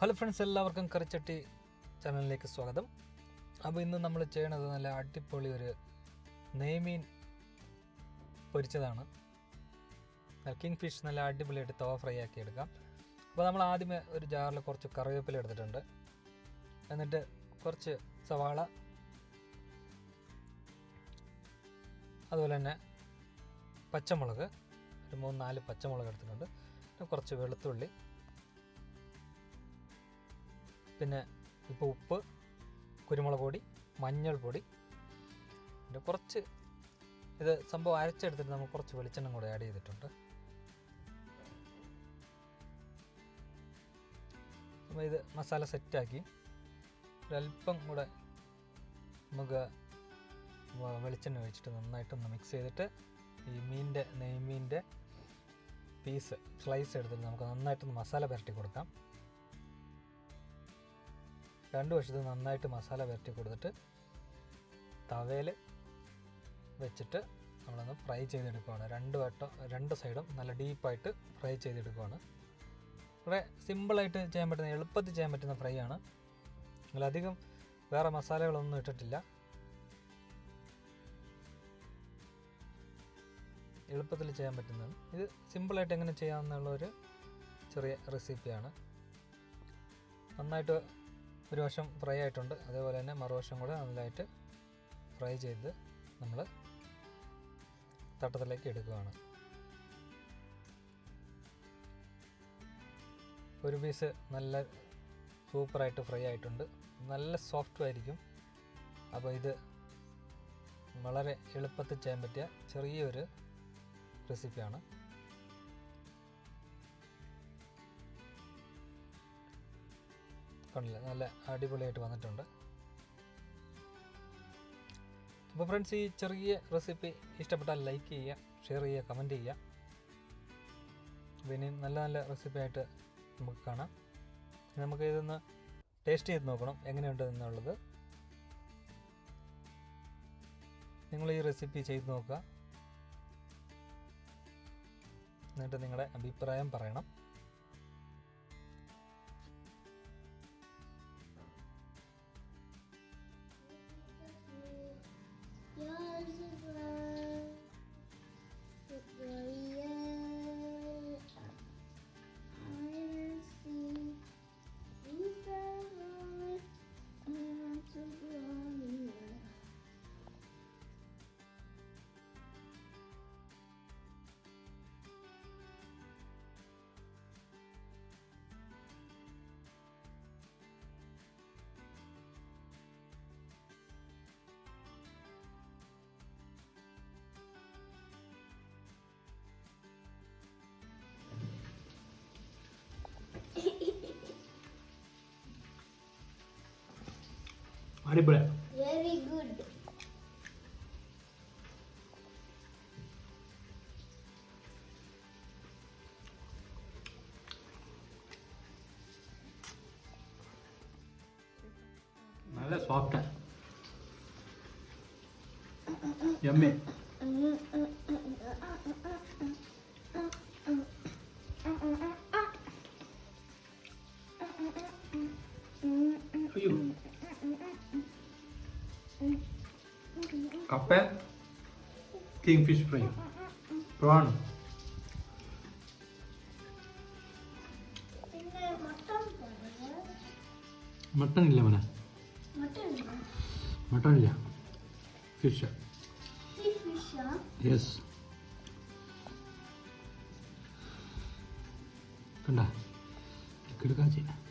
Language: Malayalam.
ഹലോ ഫ്രണ്ട്സ് എല്ലാവർക്കും കറിച്ചട്ടി ചാനലിലേക്ക് സ്വാഗതം. അപ്പോൾ ഇന്ന് നമ്മൾ ചെയ്യണത് നല്ല അടിപൊളി ഒരു നെയ്മീൻ പൊരിച്ചതാണ്. കിങ് ഫിഷ് നല്ല അടിപൊളിയായിട്ട് തോ ഫ്രൈ ആക്കി എടുക്കാം. അപ്പോൾ നമ്മൾ ആദ്യമേ ഒരു ജാറിൽ കുറച്ച് കറിവേപ്പില എടുത്തിട്ടുണ്ട്. എന്നിട്ട് കുറച്ച് സവാള അതുപോലെ തന്നെ പച്ചമുളക് ഒരു മൂന്ന് നാല് പച്ചമുളക് എടുത്തിട്ടുണ്ട്. പിന്നെ കുറച്ച് വെളുത്തുള്ളി പിന്നെ ഇപ്പോൾ ഉപ്പ് കുരുമുളക് പൊടി മഞ്ഞൾപ്പൊടി പിന്നെ കുറച്ച് ഇത് സംഭവം അരച്ചെടുത്തിട്ട് നമുക്ക് കുറച്ച് വെളിച്ചെണ്ണം കൂടെ ആഡ് ചെയ്തിട്ടുണ്ട്. അപ്പോൾ ഇത് മസാല സെറ്റാക്കി ഒരല്പം കൂടെ നമുക്ക് വെളിച്ചെണ്ണ ഒഴിച്ചിട്ട് നന്നായിട്ടൊന്ന് മിക്സ് ചെയ്തിട്ട് ഈ മീനിന്റെ നെയ്മീന്റെ പീസ് സ്ലൈസ് എടുത്തിട്ട് നമുക്ക് നന്നായിട്ടൊന്ന് മസാല പുരട്ടി കൊടുക്കാം. രണ്ട് വശത്ത് നന്നായിട്ട് മസാല വരട്ടി കൊടുത്തിട്ട് തവയിൽ വെച്ചിട്ട് നമ്മളൊന്ന് ഫ്രൈ ചെയ്തെടുക്കുകയാണ് രണ്ട് വട്ടം രണ്ട് സൈഡും നല്ല ഡീപ്പായിട്ട് ഫ്രൈ ചെയ്തെടുക്കുകയാണ് കുറേ സിമ്പിളായിട്ട് ചെയ്യാൻ പറ്റുന്ന എളുപ്പത്തിൽ ചെയ്യാൻ പറ്റുന്ന ഫ്രൈ ആണ് അതിലധികം വേറെ മസാലകളൊന്നും ഇട്ടിട്ടില്ല. എളുപ്പത്തിൽ ചെയ്യാൻ പറ്റുന്നതാണ്. ഇത് സിമ്പിളായിട്ട് എങ്ങനെ ചെയ്യാമെന്നുള്ള ഒരു ചെറിയ റെസിപ്പിയാണ്. നന്നായിട്ട് ഒരു വശം ഫ്രൈ ആയിട്ടുണ്ട്. അതേപോലെ തന്നെ മറുവശം കൂടെ നന്നായിട്ട് ഫ്രൈ ചെയ്ത് നമ്മൾ തട്ടത്തിലേക്ക് എടുക്കുകയാണ്. ഒരു പീസ് നല്ല സൂപ്പറായിട്ട് ഫ്രൈ ആയിട്ടുണ്ട്. നല്ല സോഫ്റ്റ് ആയിരിക്കും. അപ്പോൾ ഇത് വളരെ എളുപ്പത്തിൽ ചെയ്യാൻ പറ്റിയ ചെറിയൊരു റെസിപ്പിയാണ് കണ്ടില്ല നല്ല അടിപൊളിയായിട്ട് വന്നിട്ടുണ്ട്. അപ്പോൾ ഫ്രണ്ട്സ് ഈ ചെറിയ റെസിപ്പി ഇഷ്ടപ്പെട്ടാൽ ലൈക്ക് ചെയ്യുക ഷെയർ ചെയ്യുക കമന്റ് ചെയ്യുക. പിന്നെയും നല്ല നല്ല റെസിപ്പി ആയിട്ട് നമുക്ക് കാണാം. നമുക്ക് ഇതൊന്ന് ടേസ്റ്റ് ചെയ്ത് നോക്കണം എങ്ങനെയുണ്ട് എന്നുള്ളത്. നിങ്ങൾ ഈ റെസിപ്പി ചെയ്ത് നോക്കുക. എന്നിട്ട് നിങ്ങളുടെ അഭിപ്രായം പറയണം. അടിപൊളി அடிப்படை வெரி குட் நல்லா சாப்பிட்டேன் எம்ஏ കപ്പ? King fish fry prawn mutton ഇല്ല മോനെ? മട്ടൺ ഇല്ല. ഫിഷ് യെസ് കണ്ട? കിടക്കാച്ചി